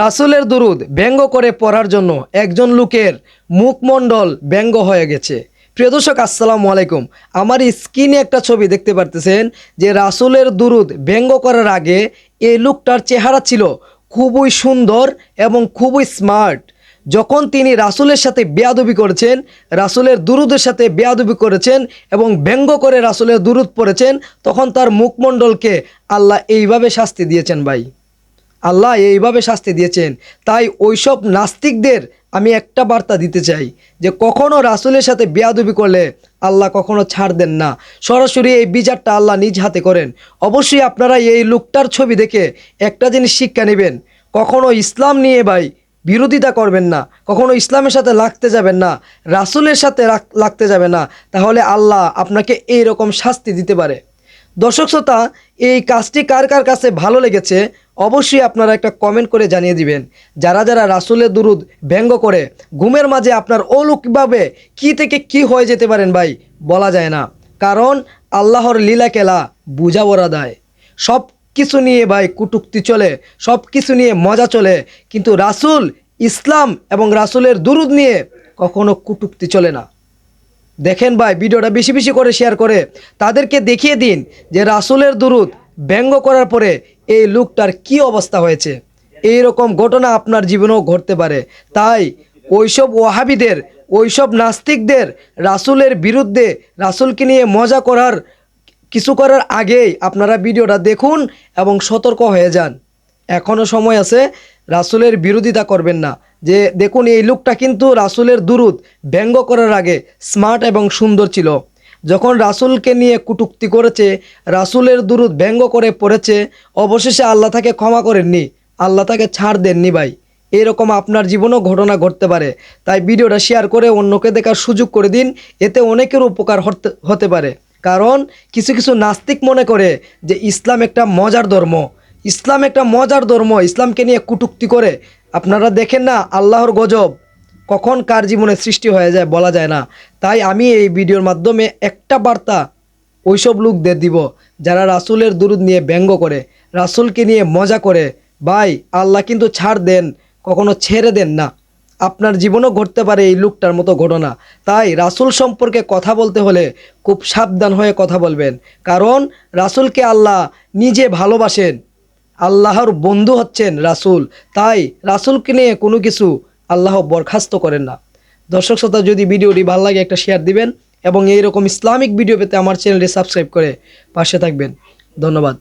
রাসুলের দুরুদ ব্যঙ্গ করে পড়ার জন্য একজন লোকের মুখমণ্ডল ব্যঙ্গ হয়ে গেছে। প্রিয় দর্শক, আসসালামু আলাইকুম। আমার স্ক্রিনে একটা ছবি দেখতে পারতেছেন যে রাসুলের দুরুদ ব্যঙ্গ করার আগে এই লোকটার চেহারা ছিল খুবই সুন্দর এবং খুবই স্মার্ট। যখন তিনি রাসুলের সাথে বেয়াদবি করেছেন, রাসুলের দুরুদের সাথে বেয়াদবি করেছেন এবং ব্যঙ্গ করে রাসুলের দুরুদ পড়েছেন, তখন তার মুখমণ্ডলকে আল্লাহ এইভাবে শাস্তি দিয়েছেন ভাই। আল্লাহ এইভাবে শাস্তি দিয়েছেন। তাই ওইসব নাস্তিকদের আমি একটা বার্তা দিতে চাই যে কখনো রাসুলের সাথে বেয়াদবি করলে আল্লাহ কখনো ছাড় দেন না। সরাসরি এই বিচারটা আল্লাহ নিজ হাতে করেন। অবশ্যই আপনারা এই লোকটার ছবি দেখে একটা জিনিস শিক্ষা নেবেন। কখনো ইসলাম নিয়ে ভাই বিরোধিতা করবেন না। কখনো ইসলামের সাথে লাগতে যাবেন না। রাসুলের সাথে লাগতে যাবে না। তাহলে আল্লাহ আপনাকে এই রকম শাস্তি দিতে পারে। দর্শক শ্রোতা, এই কাজটি কার কার কাছে ভালো লেগেছে অবশ্যই আপনারা একটা কমেন্ট করে জানিয়ে দিবেন। যারা যারা রাসুলের দুরুদ ব্যঙ্গ করে, ঘুমের মাঝে আপনার অলৌকিকভাবে কি থেকে কি হয়ে যেতে পারেন ভাই, বলা যায় না। কারণ আল্লাহর লীলা কেলা বুঝা বরা দেয়। সব কিছু নিয়ে ভাই কুটুক্তি চলে, সব কিছু নিয়ে মজা চলে, কিন্তু রাসুল ইসলাম এবং রাসুলের দুরুদ নিয়ে কখনো কুটুক্তি চলে না। দেখেন ভাই, ভিডিওটা বেশি বেশি করে শেয়ার করে তাদেরকে দেখিয়ে দিন যে রাসুলের দুরুদ ব্যঙ্গ করার পরে এই লোকটার কি অবস্থা হয়েছে। এই রকম ঘটনা আপনার জীবনেও ঘটতে পারে। তাই ওইসব ওয়াহাবিদের, ওইসব নাস্তিকদের রাসুলের বিরুদ্ধে, রাসুলকে নিয়ে মজা করার, কিছু করার আগেই আপনারা ভিডিওটা দেখুন এবং সতর্ক হয়ে যান। এখনও সময় আছে, রাসুলের বিরোধিতা করবেন না। যে দেখুন, এই লোকটা কিন্তু রাসুলের দুরুদ, ব্যঙ্গ করার আগে স্মার্ট এবং সুন্দর ছিল। যখন রাসুলকে নিয়ে কুটুক্তি করেছে, রাসুলের দুরুদ ব্যঙ্গ করে পড়েছে, অবশেষে আল্লাহ তাকে ক্ষমা করেননি। আল্লাহ তাকে ছাড় দেননি ভাই। এরকম আপনার জীবনেও ঘটনা ঘটতে পারে। তাই ভিডিওটা শেয়ার করে অন্যকে দেখার সুযোগ করে দিন। এতে অনেকের উপকার হতে- হতে পারে। কারণ কিছু কিছু নাস্তিক মনে করে যে ইসলাম একটা মজার ধর্ম। ইসলাম একটা মজার ধর্ম। ইসলামকে নিয়ে কুটুক্তি করে আপনারা দেখেন না, আল্লাহর গজব। কখন কার জীবনে সৃষ্টি হয়ে যায় বলা যায় না। তাই আমি এই ভিডিওর মাধ্যমে একটা বার্তা ওইসব লোকদের দিব, যারা রাসুলের দুরুদ নিয়ে ব্যঙ্গ করে, রাসুলকে নিয়ে মজা করে। ভাই, আল্লাহ কিন্তু ছাড় দেন, কখনো ছেড়ে দেন না। আপনার জীবনও ঘটতে পারে এই লোকটার মতো ঘটনা। তাই রাসুল সম্পর্কে কথা বলতে হলে খুব সাবধান হয়ে কথা বলবেন। কারণ রাসুলকে আল্লাহ নিজে ভালোবাসেন। আল্লাহর বন্ধু হচ্ছেন রাসুল। তাই রাসুলকে নিয়ে কোনো কিছু আল্লাহ বরখাস্ত করেন না। দর্শক শ্রোতা, যদি ভিডিওটি ভালো লাগে একটা শেয়ার দিবেন এবং এইরকম ইসলামিক ভিডিও পেতে আমার চ্যানেলটি সাবস্ক্রাইব করে পাশে থাকবেন। ধন্যবাদ।